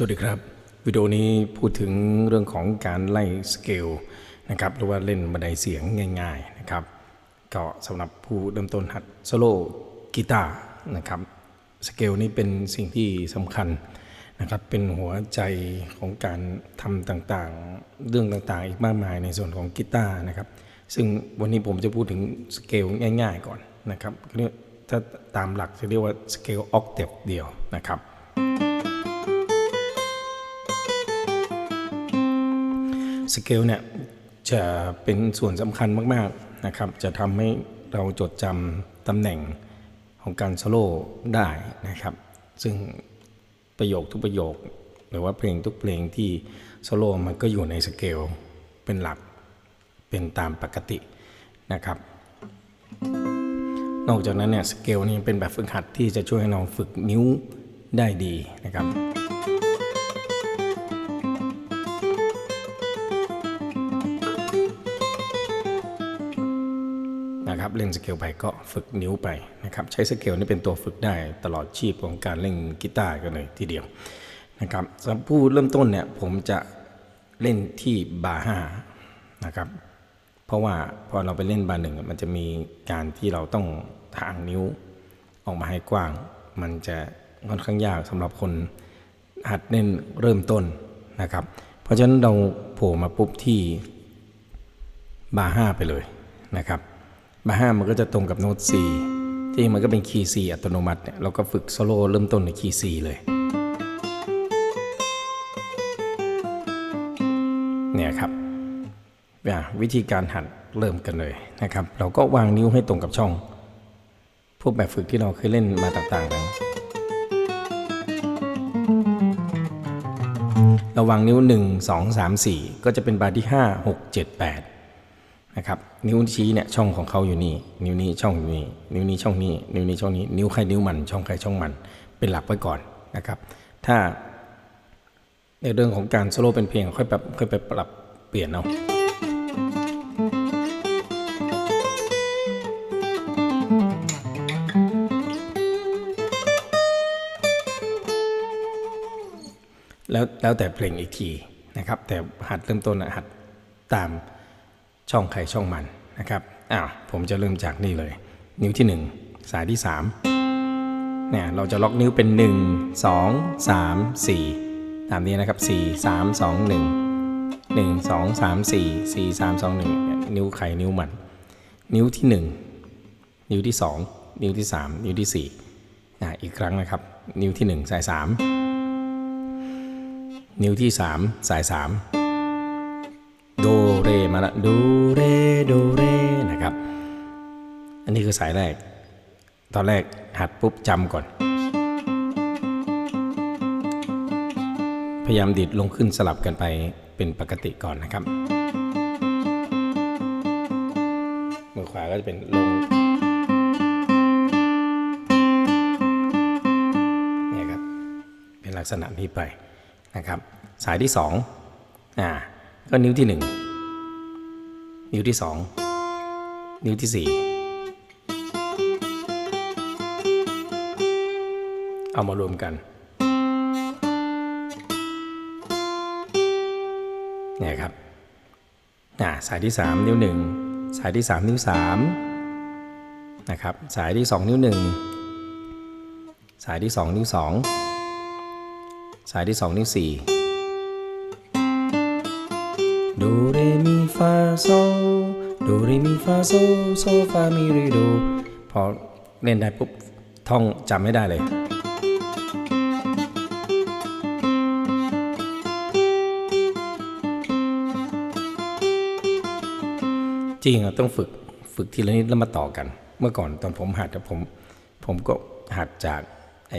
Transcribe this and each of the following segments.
สวัสดีครับ วิดีโอนี้พูดถึงเรื่องของการไล่สเกลนะครับหรือว่าเล่นบันไดเสียงง่ายๆนะครับก็สำหรับผู้เริ่มต้นหัดโซโล่กีตาร์นะครับสเกลนี้เป็นสิ่งที่สำคัญนะครับเป็นหัวใจของการทำต่างๆ เรื่องต่างๆ อีกมากมายในส่วนของกีตาร์นะครับซึ่งวันนี้ผมจะพูดถึงสเกลง่าย ๆ ก่อนนะครับถ้าตามหลักจะเรียกว่าสเกลออกเทปเดียวนะครับ สเกลเนี่ยจะเป็นส่วนสำคัญมากๆนะครับ จะทำให้เราจดจำตำแหน่งของการโซโล่ได้นะครับ ซึ่งประโยคทุกประโยค หรือว่าเพลงทุกเพลงที่โซโล่มันก็อยู่ในสเกลเป็นหลักเป็นตามปกตินะครับ นอกจากนั้นเนี่ยสเกลนี่เป็นแบบฝึกหัดที่จะช่วยให้เราฝึกนิ้วได้ดีนะครับ นะครับเล่นสเกลไปก็ฝึกนิ้วไปนะครับใช้สเกลนี่เป็นตัวฝึกได้ตลอดชีพของการเล่นกีตาร์กันเลยทีเดียวนะครับสำหรับผู้เริ่มต้นเนี่ยผมจะเล่นที่บาร์ห้านะครับเพราะว่าพอเราไปเล่นบาร์หนึ่งมันจะมีการที่เราต้องทางนิ้วออกมาให้กว้าง มันจะค่อนข้างยากสำหรับคนหัดเล่นเริ่มต้นนะครับ เพราะฉะนั้นเราโผล่มาปุ๊บที่บาร์ห้าไปเลยนะครับ บาร์ห้ามันก็จะตรงกับโน้ต C ที่มันก็เป็นคีย์ C อัตโนมัติเนี่ยเราก็ฝึกโซโล่เริ่มต้นในคีย์ C เลยเนี่ยครับวิธีการหัดเริ่มกันเลยนะครับ เราก็วางนิ้วให้ตรงกับช่อง พวกแบบฝึกที่เราเคยเล่นมาต่างๆกันเราวางนิ้ว 1 2 3 4 ก็จะเป็นบาร์ที่ 5 6 7 8 นะครับ นิ้วชี้เนี่ยช่องของเขาอยู่นี่ นิ้วนี้ช่องอยู่นี่ นิ้วนี้ช่องนี้ นิ้วนี้ช่องนี้ นิ้วใครนิ้วมัน ช่องใครช่องมัน เป็นหลักไว้ก่อนนะครับ ถ้าในเรื่องของการโซโล่เป็นเพลงค่อยแบบค่อยไปปรับเปลี่ยนเอาแล้วแล้วแต่เพลงอีกทีนะครับ แต่หัดเริ่มต้นนะหัดตาม ช่องใครช่องมันนะครับอ้าวผมจะเริ่มจากนี่เลย นิ้วที่ 1 สายที่ 3เนี่ยเราจะล็อกนิ้วเป็น 1 2 3 4 ตามนี้นะครับ 4 3 2 1 1 2 3 4 4 3 2 1 นิ้วไข่นิ้วมัน นิ้วที่ 1 นิ้วที่ 2 นิ้วที่ 3 นิ้วที่4อะอีกครั้งนะครับ นิ้วที่ 1 สาย 3 นิ้วที่ 3 สาย 3 มาละโดเรโดเรนะครับ อันนี้คือสายแรก ตอนแรกหัดปุ๊บจำก่อน พยายามดิดลงขึ้นสลับกันไปเป็นปกติก่อนนะครับ มือขวาก็จะเป็นลงเนี่ยครับ เป็นลักษณะนี้ไปนะครับ สายที่สองอ่าก็นิ้วที่ห นิ้วที่สองนิ้วที่สี่เอามารวมกันเนี่ยครับสายที่สามนิ้วหนึ่งสายที่สามนิ้วสามนะครับสายที่สองนิ้วหนึ่งสายที่สองนิ้วสองสายที่สองนิ้วสี่ดเร โซโดเรมีฟาโซโซฟามีเรโดพอเล่นได้ปุ๊บท่องจำไม่ได้เลยจริงอะต้องฝึกฝึกทีละนิดแล้วมาต่อกัน เมื่อก่อนตอนผมหัดผม ผมก็หัดจากไอ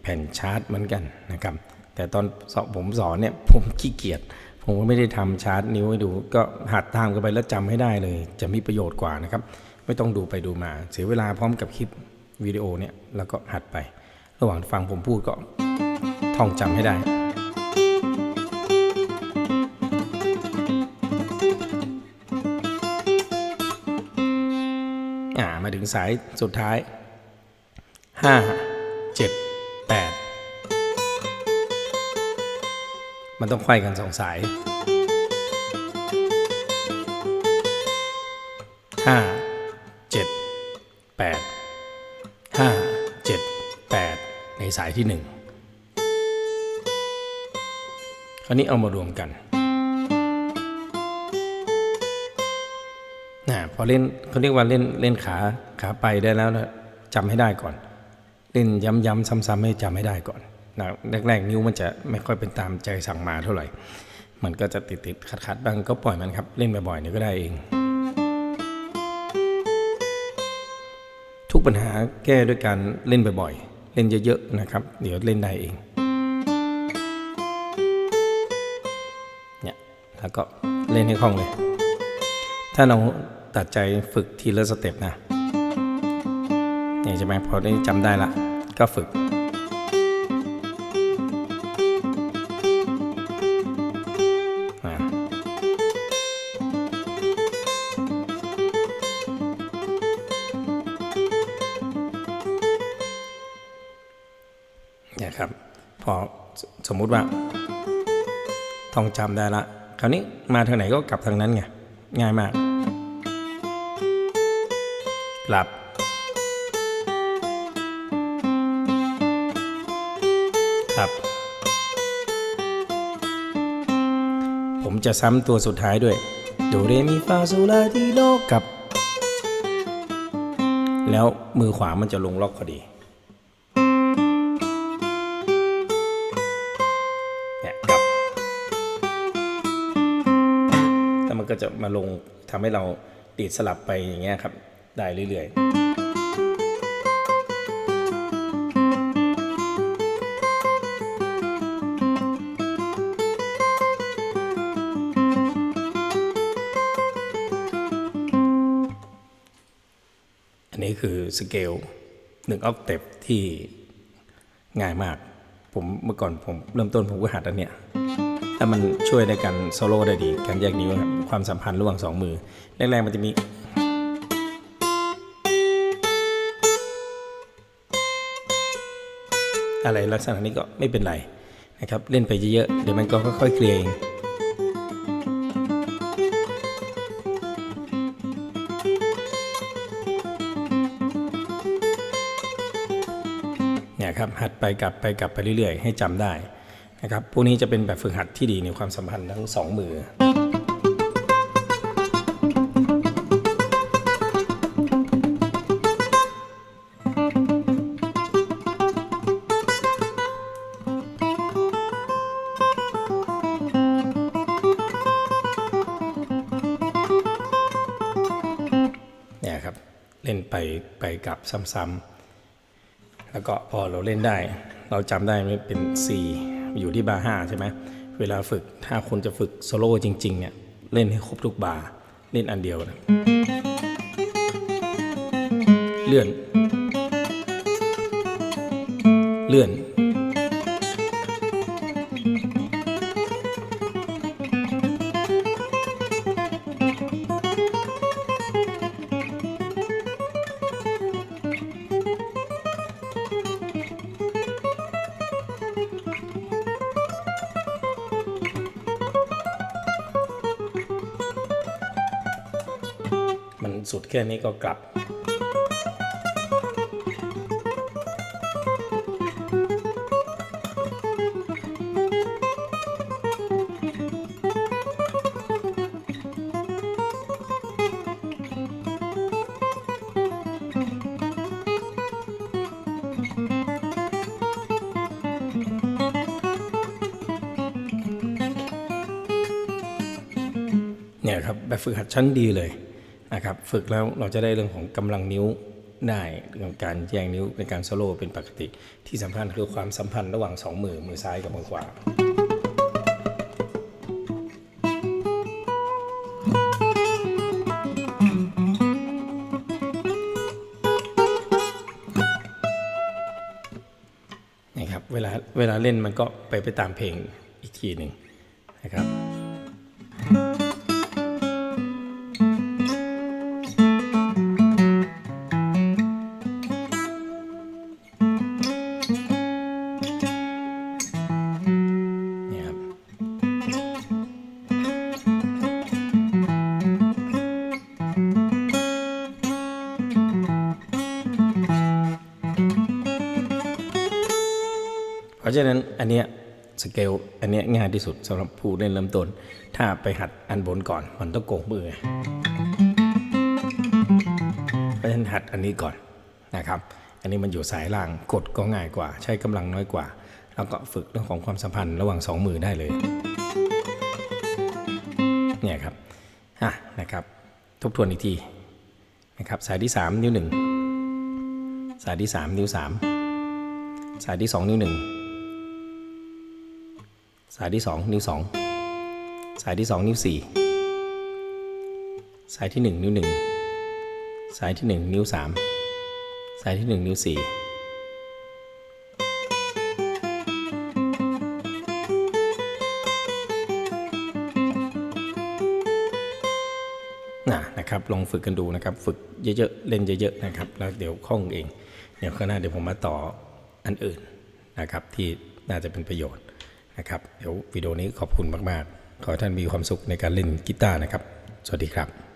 แผ่นชาร์ตเหมือนกันนะครับ แต่ตอนสอนผมสอนเนี่ยผมขี้เกียจ ผมก็ไม่ได้ทำชาร์ตนิ้วให้ดู ก็หัดตามกันไปแล้วจำให้ได้เลย จะมีประโยชน์กว่านะครับ ไม่ต้องดูไปดูมา เสียเวลาพร้อมกับคลิปวิดีโอเนี่ยแล้วก็หัดไป ระหว่างฟังผมพูดก็ท่องจำให้ได้อ่ามาถึงสายสุดท้าย 5 7 มันต้องไขว้กันสองสายห้าเจ็ดแปดห้าเจ็ดแปดในสายที่หนึ่งคราวนี้เอามารวมกันนะพอเล่นเขาเรียกว่าเล่นเล่นขาขาไปได้แล้วนะจำให้ได้ก่อน เล่นย้ำๆซ้ำๆให้จำให้ได้ก่อน แรกๆนิ้วมันจะไม่ค่อยเป็นตามใจสั่งมาเท่าไหร่ มันก็จะติดๆขัดๆบ้างก็ปล่อยมันครับ เล่นบ่อยๆเดี๋ยก็ได้เอง ทุกปัญหาแก้ด้วยการเล่นบ่อยๆ เล่นเยอะๆนะครับ เดี๋ยวเล่นได้เองเนี่ยแล้วก็เล่นให้คล่องเลย ถ้าเราตัดใจฝึกทีละสเต็ปนะเนี่ยใช่ไหมพอได้จำได้ละก็ฝึก นี่ยครับ พอสมมุติว่าท่องจำได้ละ คราวนี้มาทางไหนก็กลับทางนั้นไง ง่ายมาก กลับครับ ผมจะซ้ำตัวสุดท้ายด้วย โดเรมีฟาโซลาทีโดกับ แล้วมือขวามันจะลงล็อกพอดี ก็จะมาลงทำให้เราดีดสลับไปอย่างเงี้ยครับ ได้เรื่อยๆอันนี้คือสเกลหนึ่งออกเต็ปที่ง่ายมาก ผมเมื่อก่อนผมเริ่มต้นผมก็หัดอันเนี้ย แล้วมันช่วยในการโซโล่ได้ดี การแยกนิ้วครับความสัมพันธ์ระหว่างสองมือ แรกๆมันจะมี อะไรลักษณะนี้ก็ไม่เป็นไรนะครับ เล่นไปเยอะๆเดี๋ยวมันก็ค่อยๆเคลียร์เองเนี่ยครับหัดไปกลับไปกลับไปเรื่อยๆ ให้จำได้ นะครับพวกนี้จะเป็นแบบฝึกหัดที่ดีในความสัมพันธ์ทั้งสองมือเนี่ยครับเล่นไปไปกลับซ้ำๆแล้วก็พอเราเล่นได้ เราจำได้ไม่เป็น C อยู่ที่บาร์ห้าใช่ไหมเวลาฝึกถ้าคนจะฝึกโซโล่จริงๆเนี่ยเล่นให้ครบทุกบาร์เล่นอันเดียวนะเลื่อน เลื่อน สุดแค่นี้ก็กลับ เนี่ยครับแบบฝึกหัดชั้นดีเลย นะครับฝึกแล้วเราจะได้เรื่องของกำลังนิ้วได้เรื่องการแยงนิ้วเป็นการโซโล่เป็นปกติ ที่สำคัญคือความสัมพันธ์ระหว่างสองมือ มือซ้ายกับมือขวานะครับเวลาเวลาเล่นมันก็ไปไปตามเพลงอีกทีหนึ่งนะครับะฉะนั้นอันเนี้ยสเกลอันเนี้ยง่ายที่สุดสำหรับผู้เล่นเริ่มต้น ถ้าไปหัดอันบนก่อนมันต้องโกงมือเพราะฉะนั้นหัดอันนี้ก่อนนะครับ อันนี้มันอยู่สายล่างกดก็ง่ายกว่า ใช้กำลังน้อยกว่า แล้วก็ฝึกเรื่องของความสัมพันธ์ระหว่างสองมือได้เลยเนี่ยครับอะนะครับทบทวนอีกทีนะครับสายที่ 3 นิ้ว 1 สายที่ 3 นิ้ว 3 สายที่ 2 นิ้ว 1 สายที่ 2 นิ้ว 2 สายที่ 2 นิ้ว 4 สายที่ 1 นิ้ว 1 สายที่ 1 นิ้ว 3 สายที่ 1 นิ้ว4นะนะครับลองฝึกกันดูนะครับ ฝึกเยอะๆ เล่นเยอะๆนะครับ แล้วเดี๋ยวคล่องเอง เดี๋ยวข้างหน้าเดี๋ยวผมมาต่ออันอื่นนะครับ ที่น่าจะเป็นประโยชน์ นะครับเดี๋ยววิดีโอนี้ขอบคุณมาก ๆ ขอให้ท่านมีความสุขในการเล่นกีตาร์นะครับ สวัสดีครับ